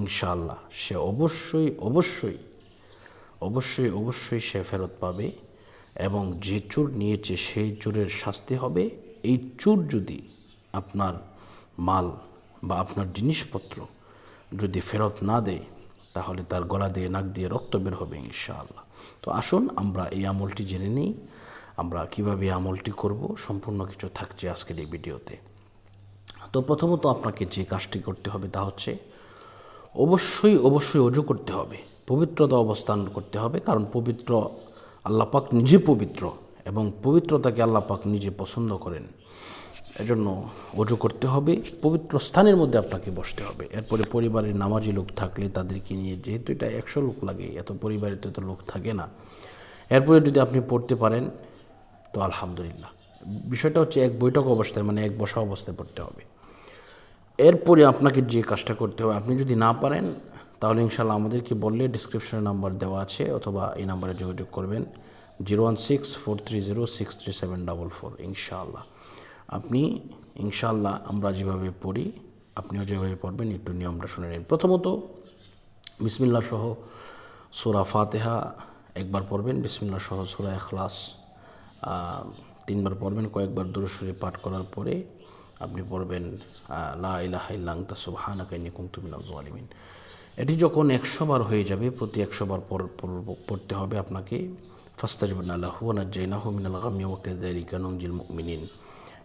ইনশাআল্লাহ, সে অবশ্যই অবশ্যই অবশ্যই অবশ্যই সে ফেরত পাবে এবং যে চোর নিয়েছে সেই চোরের শাস্তি হবে। এই চোর যদি আপনার মাল বা আপনার জিনিসপত্র যদি ফেরত না দেয়, তাহলে তার গলা দিয়ে, নাক দিয়ে রক্ত বের হবে ইনশাআল্লাহ। তো আসুন, আমরা এই আমলটি জেনে নিই, আমরা কীভাবে আমলটি করব, সম্পূর্ণ কিছু থাকছে আজকের এই ভিডিওতে। তো প্রথমত আপনাকে যে কাজটি করতে হবে তা হচ্ছে অবশ্যই অবশ্যই অজু করতে হবে। পবিত্রতা অবস্থান করতে হবে, কারণ পবিত্র আল্লাপাক নিজে পবিত্র এবং পবিত্রতাকে আল্লাপাক নিজে পছন্দ করেন। এজন্য অজু করতে হবে, পবিত্র স্থানের মধ্যে আপনাকে বসতে হবে। এরপরে পরিবারের নামাজি লোক থাকলে তাদেরকে নিয়ে যেহেতু এটা একশো লোক লাগে, এত পরিবারে তো এত লোক থাকে না। এরপরে যদি আপনি পড়তে পারেন, তো আলহামদুলিল্লাহ। বিষয়টা হচ্ছে এক বৈঠক অবস্থায় মানে এক বসা অবস্থায় পড়তে হবে। এরপরে আপনাকে যে কাজটা করতে হবে, আপনি যদি না পারেন, তাহলে ইনশাল্লাহ আমাদেরকে বললে ডিসক্রিপশনে নাম্বার দেওয়া আছে, অথবা এই নাম্বারে যোগাযোগ করবেন zero one six four three zero six three seven double four ইনশাআল্লাহ। আপনি, ইনশাআল্লাহ আমরা যেভাবে পড়ি, আপনিও যেভাবে পড়বেন, একটু নিয়মটা শুনে নিন। প্রথমত বিসমিল্লা সহ সুরা ফাতেহা একবার পড়বেন বিসমিল্লা সহ সুরা এখলাস তিনবার পড়বেন, কয়েকবার দূরস্বরে পাঠ করার পরে আপনি পড়বেন লা ইলাহা ইল্লা আনতা সুবহানাকা ইন্নী এটি যখন একশো বার হয়ে যাবে, প্রতি একশো বার পড়তে হবে আপনাকে। ফাস্তাজবান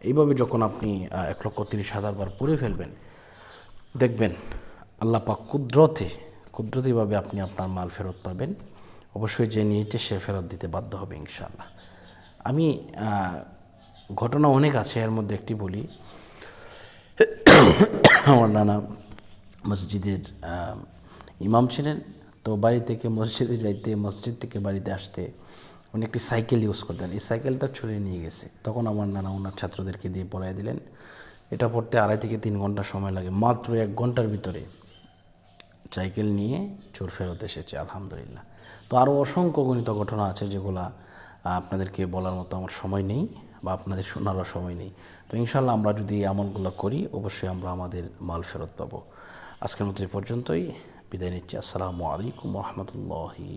এইভাবে যখন আপনি এক লক্ষ তিরিশ হাজার বার পড়ে ফেলবেন, দেখবেন আল্লাহ পাক কুদরতে কুদরতিভাবে আপনি আপনার মাল ফেরত পাবেন। অবশ্যই যে নিয়েছে সে ফেরত দিতে বাধ্য হবে ইনশাআল্লাহ। আমি ঘটনা অনেক আছে, এর মধ্যে একটি বলি। আমার নানা মসজিদের ইমাম ছিলেন। তো বাড়ি থেকে মসজিদে যাইতে, মসজিদ থেকে বাড়িতে আসতে উনি একটি সাইকেল ইউজ করতেন। এই সাইকেলটা ছুঁড়ে নিয়ে গেছে। তখন আমার নানা ওনার ছাত্রদেরকে দিয়ে পড়াই দিলেন। এটা পড়তে আড়াই থেকে তিন ঘণ্টা সময় লাগে। মাত্র এক ঘণ্টার ভিতরে সাইকেল নিয়ে চোর ফেরত এসেছে, আলহামদুলিল্লাহ। তো আরও অসংখ্য গণিত ঘটনা আছে যেগুলা আপনাদেরকে বলার মতো আমার সময় নেই। বা আপনাদের শোনারও সময় নেই। তো ইনশাল্লাহ আমরা যদি আমলগুলো করি, অবশ্যই আমরা আমাদের মাল ফেরত পাবো। আজকের মতো এই পর্যন্তই। বিদায় নিচ্ছি। আসসালামু আলাইকুম রহমতুল্লাহি